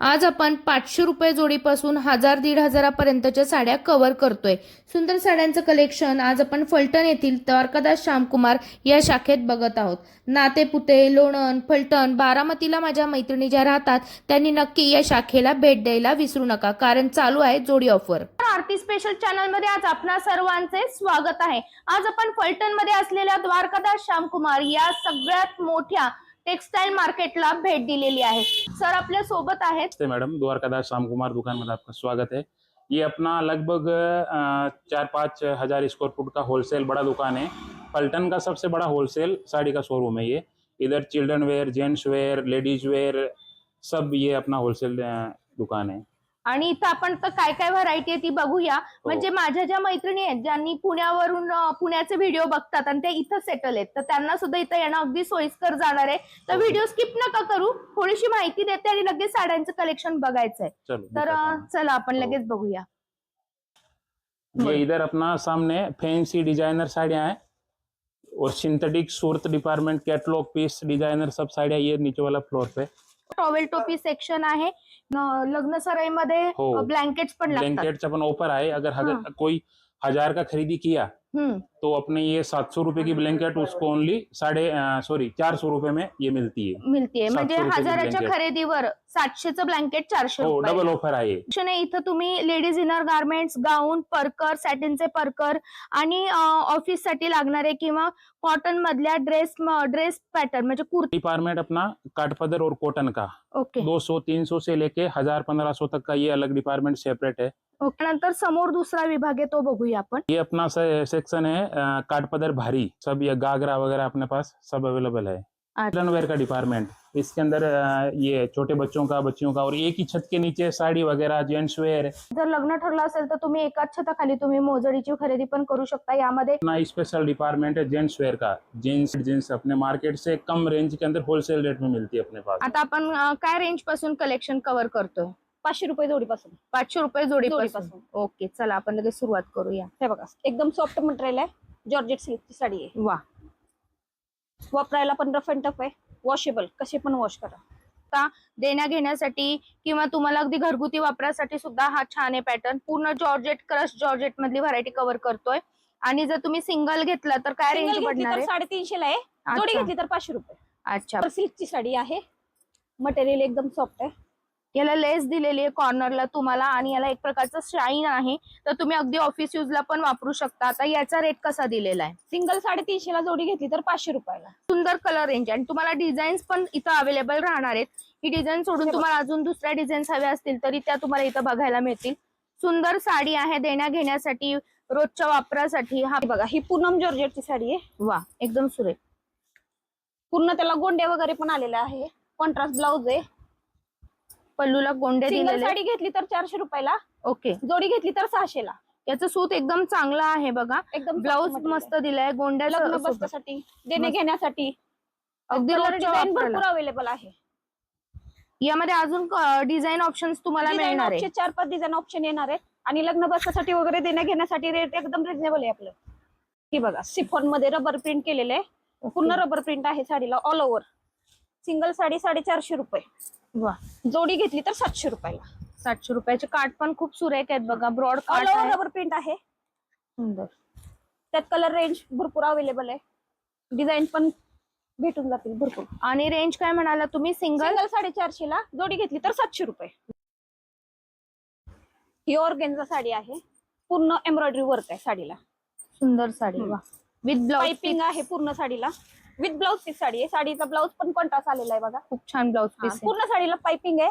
आज आपण पाचशे रुपये जोडीपासून हजार दीड हजारापर्यंतच्या साड्या कव्हर करतोय. सुंदर साड्यांचं कलेक्शन आज आपण फलटण येथील द्वारकादास श्यामकुमार या शाखेत बघत आहोत. नातेपुते लोणन फलटण बारामतीला माझ्या मैत्रिणी ज्या राहतात त्यांनी नक्की या शाखेला भेट द्यायला विसरू नका कारण चालू आहे जोडी ऑफर आरती स्पेशल चॅनलमध्ये आज आपणा सर्वांचे स्वागत आहे. आज आपण फलटणमध्ये असलेल्या द्वारकादास श्यामकुमार या सगळ्यात मोठ्या टेक्सटाईल मार्केटला भेट दिलेली आहे. सर आपल्या सोबत आहेत. मैडम, द्वारकादास श्याम कुमार दुकान में आपका स्वागत है ये अपना लगभग चार पाँच हज़ार स्क्वायर फुट का होलसेल बड़ा दुकान है. पल्टन का सबसे बड़ा होलसेल साड़ी का शोरूम है ये. इधर children wear gents wear ladies wear सब ये अपना होलसेल दुकान है. आणि इथं आपण तर काय काय व्हरायटी आहे ती बघूया म्हणजे माझ्या ज्या मैत्रिणी आहेत ज्यांनी पुण्यावरून अं, पुण्याचे व्हिडिओ बघतात आणि ते इथं सेटल आहेत तर त्यांना सुद्धा इथं येणं अगदी सोयीस्कर जाणार आहे तर हो. व्हिडिओ स्किप नका करू थोडीशी माहिती देते आणि लगेच साड्यांचं कलेक्शन बघायचं आहे चलो तर अं, हूँ। चला आपण हो. लगेच बघूया ये इधर अपना सामने फैंसी डिजाइनर साड़ियाँ हैं और synthetic Surat department catalogue piece designer सब साड़ियाँ ये नीचे वाला फ्लोर पे टॉवेल टोपी सेक्शन आहे लग्न सराईमध्ये हो. ब्लँकेट्स पण लागतात ब्लैंकेट अपन ऑफर आए अगर हाँ। कोई हजार का खरीदी किया तो अपने ये सात सौ रुपए की ब्लैंकेट उसको ओनली साढ़े सॉरी चार सौ रुपए में ये मिलती है। मिळतीये म्हणजे 700 रुपयाची हजाराच्या. खरेदीवर सातशेचं ब्लँकेट चारशे हो रुपये. डबल ऑफर आहे. इथं तुम्ही लेडीज इनर गार्मेंट्स गाऊन परकर सॅटिनचे परकर आणि ऑफिससाठी लागणारे किंवा कॉटन मधल्या ड्रेस ड्रेस पॅटर्न म्हणजे कुर्ती. डिपार्टमेंट अपना काटपदर और कॉटन का. ओके 200 300 से लेके हज़ार पंद्रह सौ तक का ये अलग डिपार्टमेंट सेपरेट है। ओके नंतर समोर दुसरा विभाग है तो बघूया अपन ये अपना सेक्शन है काटपदर भारी. सब ये गागरा वगैरह अपने पास सब अवेलेबल है वेयर का डिपार्टमेंट इसके अंदर ये छोटे बच्चों का बच्चियों का और एक ही छत के नीचे साड़ी वगैरह जेंट्स वेयर जर लग्न ठरलं असेल तर तुम्ही एकाच छताखाली तुम्ही मोजडीची खरेदी पण करू शकता यामध्ये. अपना स्पेशल डिपार्टमेंट है जेंट्स वेयर का? जीन्स जीन्स अपने मार्केट से कम रेंज के अंदर होलसेल रेट में मिलती है अपने पास। आता आपण अं, काय रेंजपासून कलेक्शन कव्हर करतोय? पाचशे रुपये जोडीपासून. पाचशे रुपये जोडी जोडीपासून. ओके चला आपण लगेच सुरुवात करूया. हे बघा एकदम सॉफ्ट मटेरियल आहे. जॉर्जेट सिल्कची साडी आहे. वा वापरायला पण रफ अँड टफ आहे. वॉशेबल कसे पण वॉश करा. देण्या घेण्यासाठी किंवा तुम्हाला अगदी घरगुती वापरासाठी सुद्धा हा छान आहे पॅटर्न पूर्ण जॉर्जेट क्रश जॉर्जेट मधली व्हरायटी कव्हर करतोय. आणि जर तुम्ही सिंगल घेतला तर काय रेंज पडणार साडेतीनशे ला आहे. जोडी. घेतली तर पाचशे रुपये. अच्छा. सिल्कची साडी आहे. मटेरियल एकदम सॉफ्ट आहे. याला लेस दिलेली आहे कॉर्नरला तुम्हाला आणि याला एक प्रकारचं शाईन आहे. तर तुम्ही अगदी ऑफिस यूजला पण वापरू शकता. आता याचा रेट कसा दिलेला आहे? सिंगल साडेतीनशे ला जोडी घेतली तर पाचशे रुपयाला. सुंदर कलर रेंज आणि तुम्हाला डिझाईन्स पण इथं अवेलेबल राहणार आहेत. ही डिझाईन सोडून. तुम्हाला अजून दुसऱ्या डिझाईन्स हव्या असतील तरी त्या तुम्हाला इथं बघायला मिळतील. सुंदर साडी आहे देण्या घेण्यासाठी रोजच्या वापरासाठी. हा बघा ही पूनम जॉर्जेटची साडी आहे. वा एकदम सुरेख. पूर्ण त्याला गोंडे वगैरे पण आलेले आहे. कॉन्ट्रास्ट ब्लाऊज आहे. पल्लूला गोंडे सिंगल दिलेले. साडी घेतली तर चारशे रुपयाला. ओके. जोडी घेतली तर सहाशे ला याचं सूत एकदम चांगलं आहे बघा. एकदम ब्लाऊज soft material मस्त आहे. दिलाय लग्न सोबत. बसण्यासाठी देणे मस्त. घेण्यासाठी. अगदी रोजच्या डिझाईन भरपूर अवेलेबल आहे. यामध्ये अजून डिझाईन ऑप्शन्स तुम्हाला मिळणार आहे. ऑप्शन चार पाच डिझाईन ऑप्शन येणार आहेत. आणि लग्न बसण्यासाठी वगैरे देण्या घेण्यासाठी रेट एकदम रिझनेबल आहे आपलं. हे बघा. सिफॉनमध्ये रबर प्रिंट केलेलं आहे. पूर्ण रबर प्रिंट आहे साडीला ऑल ओव्हर सिंगल साडी साडेचारशे रुपये. वा. जोडी घेतली तर सातशे रुपयाला. सातशे रुपयाचे कार्ड पण खूप सुरेख आहेत बघा. Broad all card over rubber print आहे. सुंदर. त्यात कलर रेंज भरपूर अवेलेबल आहे. डिझाईन पण भेटून जातील भरपूर. आणि रेंज काय म्हणाला तुम्ही? सिंगल सिंगल साडेचारशे ला जोडी घेतली तर सातशे रुपये. ही ऑर्गेन्झा साडी आहे. पूर्ण एम्ब्रॉयडरी वर्क आहे साडीला. सुंदर साडी. वा विथ ब्लाउज पाइपिंग आहे पूर्ण साडीला. विथ ब्लाउज पीस साडी आहे. साडीचा ब्लाउज पण कॉन्ट्रास्ट आलेला आहे बघा. खूप छान ब्लाउज हा, पीस पूर्ण साडीला पाइपिंग आहे.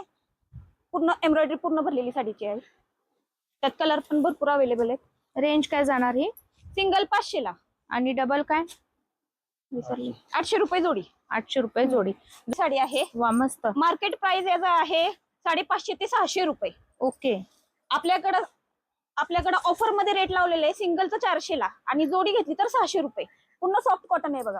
पूर्ण एम्ब्रॉयडरी पूर्ण भरलेली साडीची आहे. त्यात कलर पण भरपूर अवेलेबल आहे रेंज काय जाणार ही? सिंगल पाचशे ला. आणि डबल काय? विसरली. आठशे रुपये जोडी. आठशे रुपये जोडी. साडी आहे. वा मस्त. मार्केट प्राइस याचा आहे साडेपाचशे ते सहाशे रुपये. ओके. आपल्याकडं आपल्याकडं ऑफरमध्ये रेट लावलेले आहे. सिंगलचं चारशे ला. आणि जोडी घेतली तर सहाशे रुपये. पूर्ण सॉफ्ट कॉटन आहे बघा.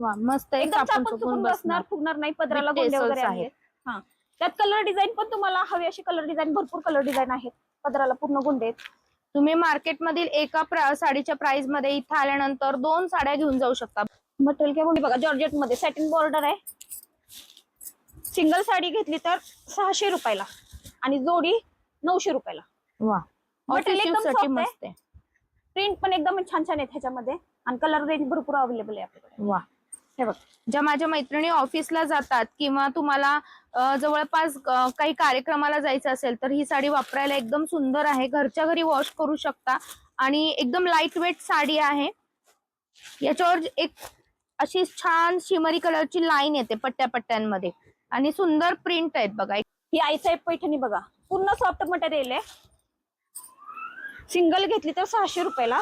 वा मस्त एक एकदम आपण चुकून बसणार. फुगणार नाही पदराला With गोंडे tassels वगैरे आहेत. आहेत. हा. त्यात कलर डिझाईन पण तुम्हाला हवी अशी कलर डिझाईन भरपूर कलर डिझाईन आहेत. पदराला पूर्ण गोंडे आहेत. तुम्ही मार्केट मधील एका प्रा- साडीच्या प्राइसमध्ये इथं आल्यानंतर दोन साड्या घेऊन जाऊ शकता. मटेरियल काय बघा जॉर्जेटमध्ये सॅटिन बॉर्डर आहे. सिंगल साडी घेतली तर सहाशे रुपयाला आणि जोडी नऊशे रुपयाला. वा Material साठी आहे. मस्त आहे. प्रिंट पण एकदम छान छान आहेत ह्याच्यामध्ये आणि कलर रेंज भरपूर अवेलेबल आहे आपल्याकडे. वा हे बघ ज्या माझ्या मैत्रिणी ऑफिसला जातात किंवा तुम्हाला जवळपास काही कार्यक्रमाला जायचं असेल तर ही साडी वापरायला एकदम सुंदर आहे. घरच्या घरी वॉश करू शकता. आणि एकदम लाइट वेट साडी आहे. याच्यावर एक अशी छान शिमरी कलरची लाईन येते पट्ट्या पट्ट्यांमध्ये आणि सुंदर प्रिंट आहेत बघा. ही आईसाहेब पैठणी बघा. पूर्ण सॉफ्ट मटेरियल आहे सिंगल घेतली तर सहाशे रुपयाला.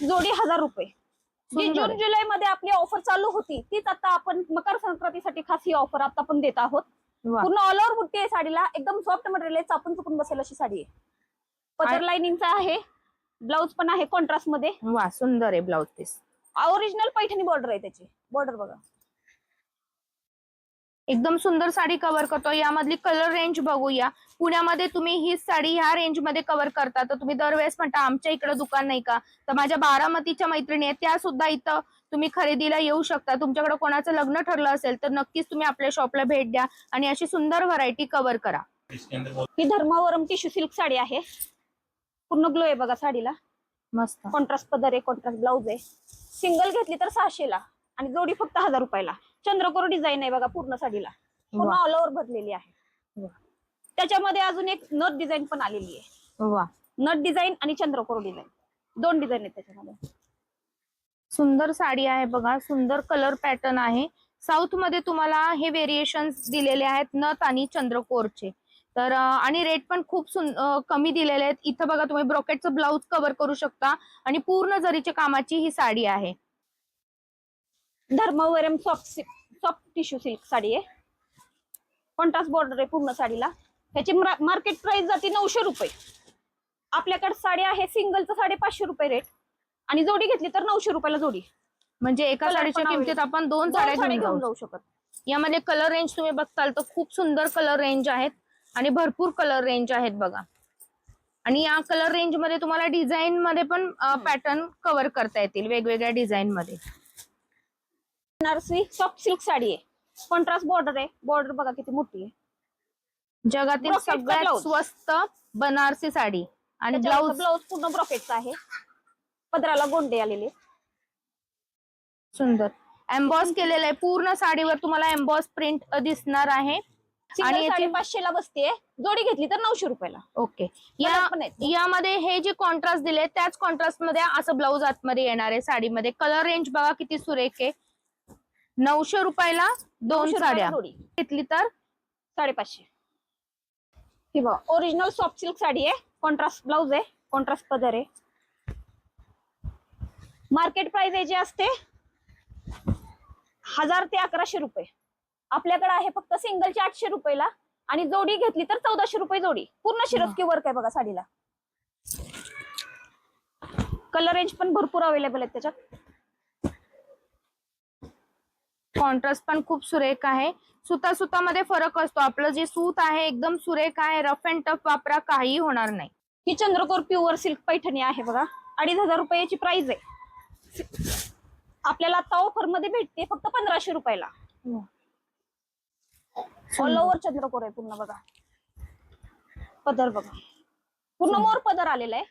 जोडी हजार रुपये. जी जून. जुलै मध्ये आपली ऑफर चालू होती तीच आता आपण मकर संक्रांतीसाठी खास ही ऑफर आता आपण देत आहोत. पूर्ण ऑल ओव्हर बुट्टी आहे साडीला एकदम सॉफ्ट मटेरियल आहे चापून चुकून बसेल अशी साडी आहे. पदर लाइनिंगचा आहे ब्लाऊज पण आहे कॉन्ट्रास्टमध्ये. वा सुंदर आहे blouse piece original Paithani border आहे त्याची. बॉर्डर बघा. एकदम सुंदर साडी कव्हर करतो. यामधली कलर रेंज बघूया. पुण्यामध्ये तुम्ही ही साडी ह्या रेंजमध्ये कव्हर करता. तर तुम्ही दरवेळेस म्हणता आमच्या इकडे दुकान नाही का? तर माझ्या बारामतीच्या मैत्रिणी आहेत. त्या सुद्धा इथं तुम्ही खरेदीला येऊ शकता. तुमच्याकडे कोणाचं लग्न ठरलं असेल तर नक्कीच तुम्ही आपल्या शॉपला भेट द्या आणि अशी सुंदर व्हरायटी कव्हर करा. ही धर्मावरम टिश्यू सिल्क साडी आहे. पूर्ण ग्लो आहे बघा साडीला. मस्त. कॉन्ट्रास्ट पदर आहे कॉन्ट्रास्ट ब्लाऊज आहे. सिंगल घेतली तर सहाशेला आणि जोडी फक्त हजार रुपयाला. चंद्रकोर डिझाईन आहे बघा पूर्ण साडीला. पूर्ण. ऑल ओव्हर भरलेली आहे. त्याच्यामध्ये अजून एक नट डिझाईन पण आलेली आहे. नट डिझाईन आणि चंद्रकोर डिझाईन दोन डिझाईन आहेत त्याच्यामध्ये. सुंदर साडी आहे बघा. सुंदर कलर पॅटर्न आहे. साऊथमध्ये तुम्हाला हे व्हेरिएशन दिलेले आहेत नथ आणि चंद्रकोरचे. तर आणि रेट पण खूप कमी दिलेले आहेत. इथं बघा तुम्ही ब्रॉकेटचं ब्लाऊज कव्हर करू शकता. आणि पूर्ण जरीच्या कामाची ही साडी आहे. Dharmavaram soft soft tissue silk sari आहे. कॉन्ट्रास्ट बॉर्डर आहे पूर्ण साडीला. ह्याची मार्केट प्राइस जाते नऊशे रुपये. आपल्याकडे साडी आहे सिंगलचं साडेपाचशे रुपये रेट आणि जोडी घेतली तर नऊशे रुपयाला जोडी. म्हणजे एका साडीच्या किमतीत आपण दोन साड्या घेऊन जाऊ शकत. यामध्ये कलर रेंज तुम्ही बघताल तर खूप सुंदर कलर रेंज आहेत. आणि भरपूर कलर रेंज आहेत बघा. आणि या कलर रेंजमध्ये तुम्हाला डिझाईन मध्ये पण पॅटर्न कव्हर करता येतील. वेगवेगळ्या डिझाईन मध्ये. बनारसी सॉफ्ट सिल्क साडी आहे. कॉन्ट्रास्ट बॉर्डर आहे. बॉर्डर बघा किती मोठी आहे. जगातील Brocade चा सगळ्यात blouse. स्वस्त बनारसी साडी आणि ब्लाऊज ब्लाऊज पूर्ण ब्रॉकेटचा आहे. पदराला गोंडे आलेले. सुंदर. एम्बॉस केलेलं आहे. पूर्ण साडीवर तुम्हाला एम्बॉस प्रिंट दिसणार आहे. आणि आणि याची- पाचशे ला बसते. जोडी घेतली तर नऊशे रुपयाला. ओके. या Colour पण आहेत. यामध्ये हे जे कॉन्ट्रास्ट दिले त्याच कॉन्ट्रास्टमध्ये असं ब्लाऊज आतमध्ये येणार आहे साडीमध्ये. कलर रेंज बघा किती सुरेख आहे. नऊशे रुपयाला दोन 900 रुपयाला साड्या. जोडी. घेतली तर? साडेपाचशे. ही बघा ओरिजिनल सॉफ्ट सिल्क साडी आहे. कॉन्ट्रास्ट ब्लाऊज आहे. कॉन्ट्रास्ट पदर आहे. मार्केट प्राइस याची असते हजार ते अकराशे रुपये. आपल्याकडे आहे फक्त सिंगलचे आठशे रुपयाला आणि जोडी घेतली तर चौदाशे रुपये जोडी. पूर्ण शिरस्की वर्क आहे बघा साडीला. कलर रेंज पण भरपूर अवेलेबल आहेत त्याच्यात. कॉन्ट्रास्ट पण खूप सुरेख आहे. सुता सुतामध्ये फरक असतो. आपलं जे सूत आहे एकदम सुरेख आहे. रफ अँड टफ वापरा काही होणार नाही. ही चंद्रकोर प्युअर सिल्क पैठणी आहे बघा. अडीच हजार रुपयाची प्राइस आहे. आपल्याला आता ऑफरमध्ये भेटते फक्त पंधराशे रुपयाला. ऑल ओव्हर चंद्रकोर आहे पूर्ण बघा. पदर बघा. पूर्ण मोर पदर आलेला आहे.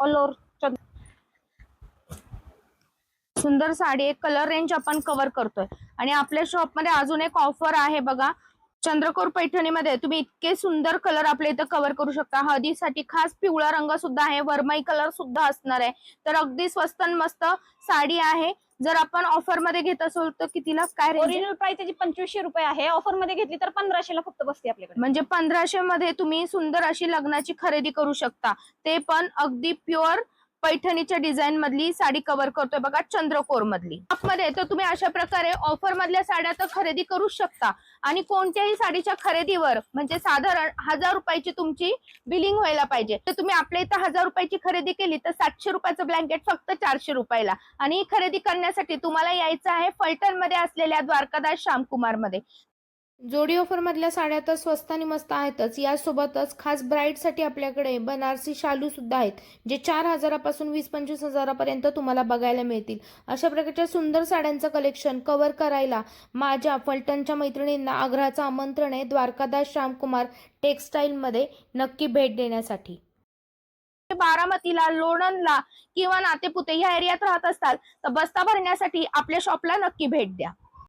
ऑल ओव्हर चंद्र सुंदर साडी एक कलर रेंज आपण कव्हर करतोय. आणि आपल्या शॉपमध्ये अजून एक ऑफर आहे बघा. चंद्रकोर पैठणीमध्ये तुम्ही इतके सुंदर कलर आपल्या इथं कव्हर करू शकता. हळदीसाठी खास पिवळा रंग सुद्धा आहे वरमाई कलर सुद्धा असणार आहे. तर अगदी स्वस्त आणि मस्त साडी आहे. जर आपण ऑफरमध्ये घेत असो तर कितीला? काय आहे? ओरिजिनल प्राइस त्याची पंचवीसशे रुपये आहे. ऑफरमध्ये घेतली तर पंधराशेला फक्त बसते आपल्याकडे. म्हणजे पंधराशे मध्ये तुम्ही सुंदर अशी लग्नाची खरेदी करू शकता. ते पण अगदी प्युअर पैठणीच्या डिझाईन मधली साडी कव्हर करतोय बघा चंद्रकोर मधली. मध्ये तर तुम्ही अशा प्रकारे ऑफर मधल्या साड्या तर खरेदी करू शकता. आणि कोणत्याही साडीच्या खरेदीवर म्हणजे साधारण हजार रुपयाची तुमची बिलिंग व्हायला पाहिजे. तर तुम्ही आपल्या इथं हजार रुपयाची खरेदी केली तर सातशे रुपयाचं ब्लँकेट फक्त चारशे रुपयाला. आणि खरेदी करण्यासाठी तुम्हाला यायचं आहे फलटनमध्ये असलेल्या द्वारकादास श्यामकुमारमध्ये जोडी ऑफरमधल्या साड्या तर स्वस्त आणि मस्त आहेतच. यासोबतच खास ब्राईडसाठी आपल्याकडे बनारसी शालू सुद्धा आहेत जे चार हजारापासून वीस पंचवीस हजारापर्यंत तुम्हाला बघायला मिळतील. अशा प्रकारच्या सुंदर साड्यांचं कलेक्शन कव्हर करायला माझ्या फलटणच्या मैत्रिणींना आग्रहाचं आमंत्रण आहे द्वारकादास श्यामकुमार टेक्स्टाईलमध्ये नक्की भेट देण्यासाठी. बारामतीला लोणंदला किंवा नातेपुते ह्या एरियात राहत असताल तर बस्ता भरण्यासाठी आपल्या शॉपला नक्की भेट द्या.